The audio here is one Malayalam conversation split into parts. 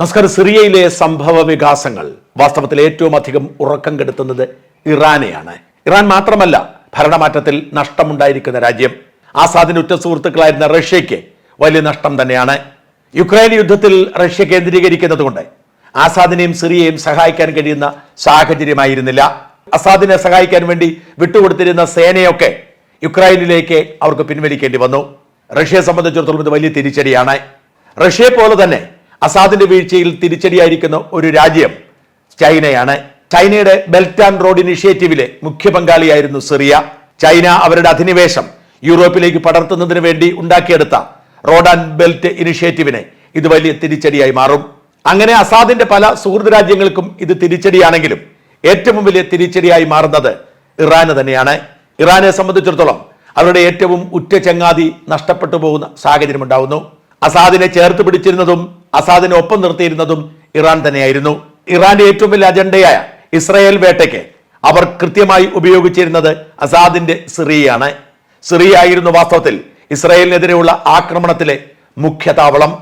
നമസ്കാരം. സിറിയയിലെ സംഭവ വികാസങ്ങൾ വാസ്തവത്തിൽ ഏറ്റവും അധികം ഉറക്കം കെടുത്തുന്നത് ഇറാനെയാണ്. ഇറാൻ മാത്രമല്ല ഭരണമാറ്റത്തിൽ നഷ്ടമുണ്ടായിരിക്കുന്ന രാജ്യം. ആസാദിന്റെ ഉറ്റ സുഹൃത്തുക്കളായിരുന്ന റഷ്യയ്ക്ക് വലിയ നഷ്ടം തന്നെയാണ്. യുക്രൈൻ യുദ്ധത്തിൽ റഷ്യ കേന്ദ്രീകരിക്കുന്നതുകൊണ്ട് ആസാദിനെയും സിറിയയും സഹായിക്കാൻ കഴിയുന്ന സാഹചര്യമായിരുന്നില്ല. അസാദിനെ സഹായിക്കാൻ വേണ്ടി വിട്ടുകൊടുത്തിരുന്ന സേനയൊക്കെ യുക്രൈനിലേക്ക് അവർക്ക് പിൻവലിക്കേണ്ടി വന്നു. റഷ്യയെ സംബന്ധിച്ചിടത്തോളം ഇത് വലിയ തിരിച്ചടിയാണ്. റഷ്യയെ പോലെ തന്നെ അസാദിന്റെ വീഴ്ചയിൽ തിരിച്ചടിയായിരിക്കുന്ന ഒരു രാജ്യം ചൈനയാണ്. ചൈനയുടെ ബെൽറ്റ് ആൻഡ് റോഡ് ഇനിഷ്യേറ്റീവിലെ മുഖ്യ പങ്കാളിയായിരുന്നു സിറിയ. ചൈന അവരുടെ അധിനിവേശം യൂറോപ്പിലേക്ക് പടർത്തുന്നതിന് വേണ്ടി ഉണ്ടാക്കിയെടുത്ത റോഡ് ആൻഡ് ബെൽറ്റ് ഇനിഷ്യേറ്റീവിനെ ഇത് വലിയ തിരിച്ചടിയായി മാറും. അങ്ങനെ അസാദിന്റെ പല സുഹൃത്ത് രാജ്യങ്ങൾക്കും ഇത് തിരിച്ചടിയാണെങ്കിലും ഏറ്റവും വലിയ തിരിച്ചടിയായി മാറുന്നത് ഇറാന് തന്നെയാണ്. ഇറാനെ സംബന്ധിച്ചിടത്തോളം അവരുടെ ഏറ്റവും ഉറ്റ ചങ്ങാതി നഷ്ടപ്പെട്ടു പോകുന്ന സാഹചര്യം ഉണ്ടാവുന്നു അസാദിനെ ചേർത്ത് പിടിച്ചിരുന്നതും അസാദിനെ ഒപ്പം നിർത്തിയിരുന്നതും ഇറാൻ തന്നെയായിരുന്നു. ഇറാന്റെ ഏറ്റവും വലിയ അജണ്ടയായ ഇസ്രായേൽ വേട്ടയ്ക്ക് അവർ കൃത്യമായി ഉപയോഗിച്ചിരുന്നത് അസാദിന്റെ സിറിയയാണ്. സിറിയ ആയിരുന്നു വാസ്തവത്തിൽ ഇസ്രായേലിനെതിരെയുള്ള ആക്രമണത്തിലെ മുഖ്യ താവളം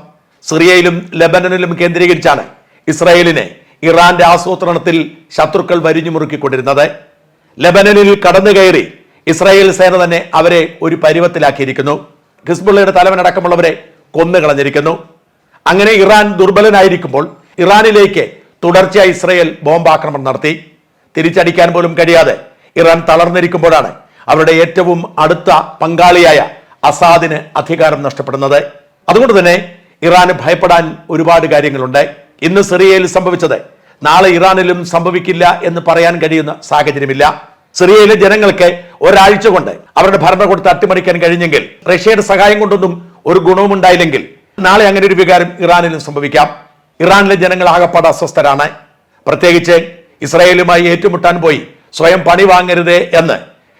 സിറിയയിലും ലബനനിലും കേന്ദ്രീകരിച്ചാണ് ഇസ്രായേലിനെ ഇറാന്റെ ആസൂത്രണത്തിൽ ശത്രുക്കൾ വരിഞ്ഞു മുറുക്കിക്കൊണ്ടിരുന്നത്. ലബനനിൽ കടന്നു കയറി ഇസ്രായേൽ സേന തന്നെ അവരെ ഒരു പരുവത്തിലാക്കിയിരിക്കുന്നു. ഹിസ്ബുള്ളയുടെ തലവനടക്കമുള്ളവരെ കൊന്നുകളഞ്ഞിരിക്കുന്നു. അങ്ങനെ ഇറാൻ ദുർബലനായിരിക്കുമ്പോൾ ഇറാനിലേക്ക് തുടർച്ചയായി ഇസ്രായേൽ ബോംബാക്രമണം നടത്തി. തിരിച്ചടിക്കാൻ പോലും കഴിയാതെ ഇറാൻ തളർന്നിരിക്കുമ്പോഴാണ് അവരുടെ ഏറ്റവും അടുത്ത പങ്കാളിയായ അസാദിന് അധികാരം നഷ്ടപ്പെടുന്നത്. അതുകൊണ്ട് തന്നെ ഇറാന് ഭയപ്പെടാൻ ഒരുപാട് കാര്യങ്ങളുണ്ട്. ഇന്ന് സിറിയയിൽ സംഭവിച്ചത് നാളെ ഇറാനിലും സംഭവിക്കില്ല എന്ന് പറയാൻ കഴിയുന്ന സാഹചര്യമില്ല. സിറിയയിലെ ജനങ്ങൾക്ക് ഒരാഴ്ച കൊണ്ട് അവരുടെ ഭരണകൂടത്തെ അട്ടിമറിക്കാൻ കഴിഞ്ഞെങ്കിൽ റഷ്യയുടെ സഹായം കൊണ്ടൊന്നും ഒരു ഗുണവും ഉണ്ടായില്ലെങ്കിൽ നാളെ അങ്ങനെ ഒരു വികാരം ഇറാനിലും സംഭവിക്കാം. ഇറാനിലെ ജനങ്ങൾ ആകപ്പാട് അസ്വസ്ഥരാണ്. പ്രത്യേകിച്ച് ഇസ്രായേലുമായി ഏറ്റുമുട്ടാൻ പോയി. സ്വയം പണി വാങ്ങരുത് എന്ന്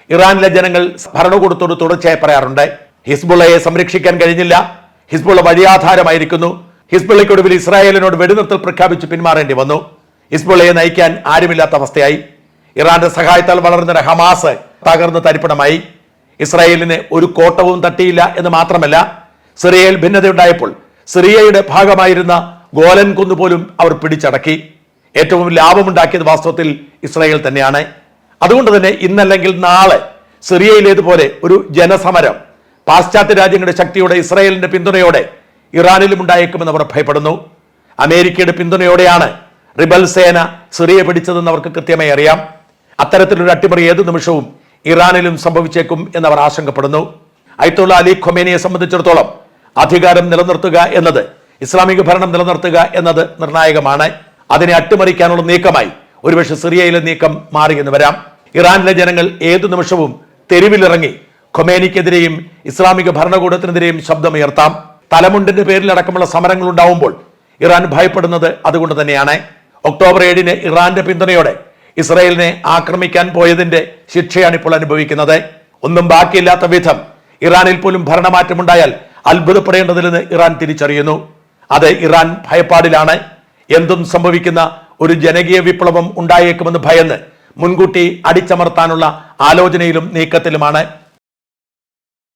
ഇറാനിലെ ജനങ്ങൾ ഭരണകൂടത്തോട് തുടർച്ചയായി പറയാറുണ്ട്. ഹിസ്ബുള്ളയെ സംരക്ഷിക്കാൻ കഴിഞ്ഞില്ല. ഹിസ്ബുള്ള വഴിയാധാരമായിരിക്കുന്നു ഹിസ്ബുള്ളയ്ക്കൊടുവിൽ ഇസ്രായേലിനോട് വെടിനിർത്തൽ പ്രഖ്യാപിച്ച് പിന്മാറേണ്ടി വന്നു. ഹിസ്ബുള്ളയെ നയിക്കാൻ ആരുമില്ലാത്ത അവസ്ഥയായി. ഇറാന്റെ സഹായത്താൽ വളർന്ന ഹമാസ് തകർന്ന് തരിപ്പണമായി. ഇസ്രായേലിന് ഒരു കോട്ടവും തട്ടിയില്ല എന്ന് മാത്രമല്ല സിറിയയിൽ ഭിന്നതയുണ്ടായപ്പോൾ സിറിയയുടെ ഭാഗമായിരുന്ന ഗോലൻ കുന്ന് പോലും അവർ പിടിച്ചടക്കി. ഏറ്റവും ലാഭമുണ്ടാക്കിയത് വാസ്തവത്തിൽ ഇസ്രായേൽ തന്നെയാണ്. അതുകൊണ്ട് തന്നെ ഇന്നല്ലെങ്കിൽ നാളെ സിറിയയിലേതുപോലെ ഒരു ജനസമരം പാശ്ചാത്യ രാജ്യങ്ങളുടെ ശക്തിയോടെ ഇസ്രായേലിന്റെ പിന്തുണയോടെ ഇറാനിലും ഉണ്ടായേക്കുമെന്ന് അവർ ഭയപ്പെടുന്നു. അമേരിക്കയുടെ പിന്തുണയോടെയാണ് റിബൽ സേന സിറിയ പിടിച്ചതെന്ന് അവർക്ക് കൃത്യമായി അറിയാം. അത്തരത്തിലൊരു അട്ടിമറി ഏത് നിമിഷവും ഇറാനിലും സംഭവിച്ചേക്കും എന്നവർ ആശങ്കപ്പെടുന്നു. അയത്തുള്ള അലി ഖൊമേനിയെ സംബന്ധിച്ചിടത്തോളം അധികാരം നിലനിർത്തുക എന്നത് ഇസ്ലാമിക ഭരണം നിലനിർത്തുക എന്നത് നിർണായകമാണ്. അതിനെ അട്ടിമറിക്കാനുള്ള നീക്കമായി ഒരുപക്ഷെ സിറിയയിലെ നീക്കം മാറി എന്ന് വരാം. ഇറാനിലെ ജനങ്ങൾ ഏതു നിമിഷവും തെരുവിലിറങ്ങി ഖൊമേനിക്കെതിരെയും ഇസ്ലാമിക ഭരണകൂടത്തിനെതിരെയും ശബ്ദമുയർത്താം. തലമുണ്ടിന്റെ പേരിലടക്കമുള്ള സമരങ്ങൾ ഉണ്ടാവുമ്പോൾ ഇറാൻ ഭയപ്പെടുന്നത് അതുകൊണ്ട് തന്നെയാണ്. ഒക്ടോബർ ഏഴിന് ഇറാന്റെ പിന്തുണയോടെ ഇസ്രായേലിനെ ആക്രമിക്കാൻ പോയതിന്റെ ശിക്ഷയാണ് ഇപ്പോൾ അനുഭവിക്കുന്നത്. ഒന്നും ബാക്കിയില്ലാത്ത വിധം ഇറാനിൽ പോലും ഭരണമാറ്റമുണ്ടായാൽ അത്ഭുതപ്പെടേണ്ടതില്ലെന്ന് ഇറാൻ തിരിച്ചറിയുന്നു. അത് ഇറാൻ ഭയപ്പാടിലാണ്. എന്തും സംഭവിക്കുന്ന ഒരു ജനകീയ വിപ്ലവം ഉണ്ടായേക്കുമെന്ന് ഭയന്ന് മുൻകൂട്ടി അടിച്ചമർത്താനുള്ള ആലോചനയിലും നീക്കത്തിലുമാണ്.